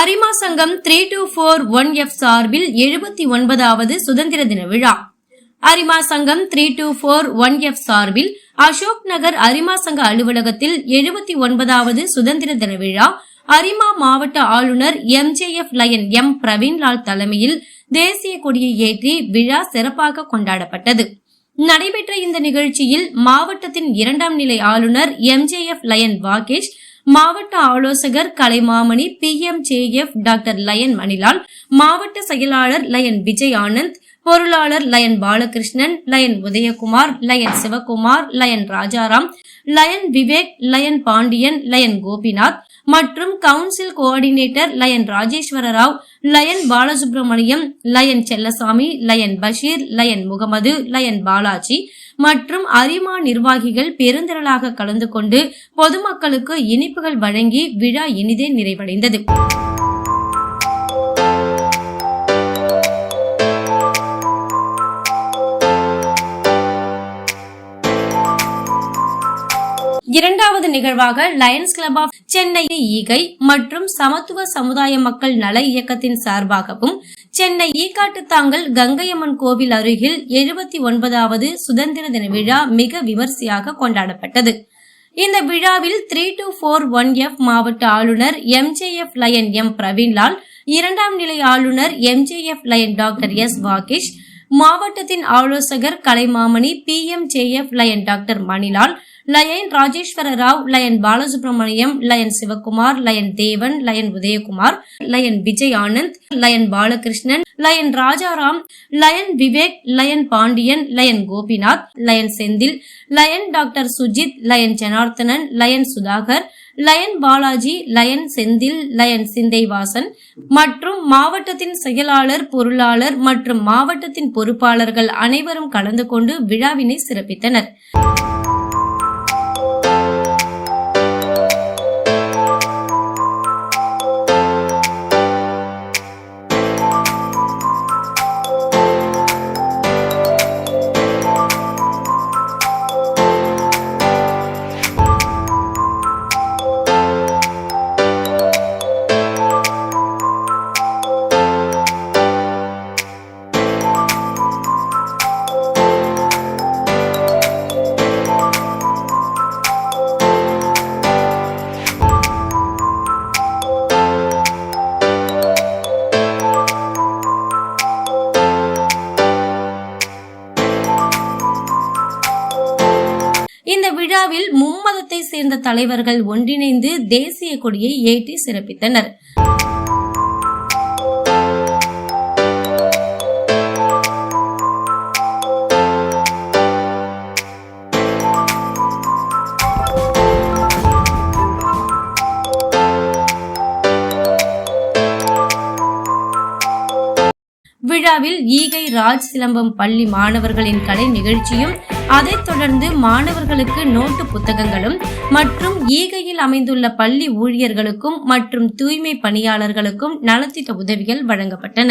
அரிமா சங்கம் three two four one F சார்பில் எழுபத்தி ஒன்பதாவது சுதந்திர தின விழா. அரிமா சங்கம் three two four one F சார்பில் அசோக் நகர் அரிமா சங்க அலுவலகத்தில் எழுபத்தி ஒன்பதாவது சுதந்திர தின விழா. அரிமா மாவட்ட ஆளுநர் எம்ஜேஎஃப் லயன் எம் பிரவீன்லால் தலைமையில் தேசிய கொடியை ஏற்றி விழா சிறப்பாக கொண்டாடப்பட்டது. நடைபெற்ற இந்த நிகழ்ச்சியில் மாவட்டத்தின் இரண்டாம் நிலை ஆளுநர் எம்ஜேஎஃப் லயன் வாகேஷ் மாவட்ட ஆலோசகர் Kalaimamani P M doctor lion Manilal மாவட்ட செயலாளர் லயன் விஜய் ஆனந்த் பொருளாளர் lion Balakrishnan lion Udayakumar lion Sivakumar lion Rajaram lion Vivek lion Pandian lion Gopinath மற்றும் council coordinator lion Rajeswara Rao lion Balasubramaniam lion Chellasamy lion Basheer lion Mohammed lion Balaji மற்றும் அரிமா நிர்வாகிகள் பெருந்திரளாக கலந்து கொண்டு பொதுமக்களுக்கு இனிப்புகள் வழங்கி விழா இனிதே நிறைவடைந்தது. இரண்டாவது நிகழ்வாக லயன்ஸ் கிளப் ஆஃப் சென்னை ஈகை மற்றும் சமத்துவ சமுதாய மக்கள் நல இயக்கத்தின் சார்பாகவும் சென்னை ஈக்காட்டு தாங்கல் கங்கையம்மன் கோவில் அருகில் எழுபத்தி ஒன்பதாவது சுதந்திர தின விழா மிக விமர்சையாக கொண்டாடப்பட்டது. இந்த விழாவில் three two four one F மாவட்ட ஆளுநர் எம்ஜேஎஃப் லயன் எம் பிரவீன்லால் இரண்டாம் நிலை ஆளுநர் MJF lion doctor S Vagesh மாவட்டத்தின் ஆலோசகர் Kalaimamani P M JF lion doctor Manilal lion Rajeswara Rao lion Balasubramaniam lion Sivakumar lion Devan lion Udayakumar lion Vijay Anand lion Balakrishnan lion Rajaram lion Vivek lion Pandian lion Gopinath lion Senthil lion doctor Sujith lion Janardhanan lion Sudhakar lion Balaji lion Senthil lion Sinthaivasan மற்றும் மாவட்டத்தின் செயலாளர் பொருளாளர் மற்றும் மாவட்டத்தின் பொறுப்பாளர்கள் அனைவரும் கலந்து கொண்டு விழாவினை சிறப்பித்தனர். இந்த விழாவில் மும்மதத்தை சேர்ந்த தலைவர்கள் ஒன்றிணைந்து தேசிய கொடியை ஏற்றி சிறப்பித்தனர். விழாவில் ஈகை ராஜ் சிலம்பம் பள்ளி மாணவர்களின் கலை நிகழ்ச்சியும் அதைத் தொடர்ந்து மாணவர்களுக்கு நோட்டு புத்தகங்களும் மற்றும் ஈகையில் அமைந்துள்ள பள்ளி ஊழியர்களுக்கும் மற்றும் தூய்மை பணியாளர்களுக்கும் நலத்திட்ட உதவிகள் வழங்கப்பட்டன.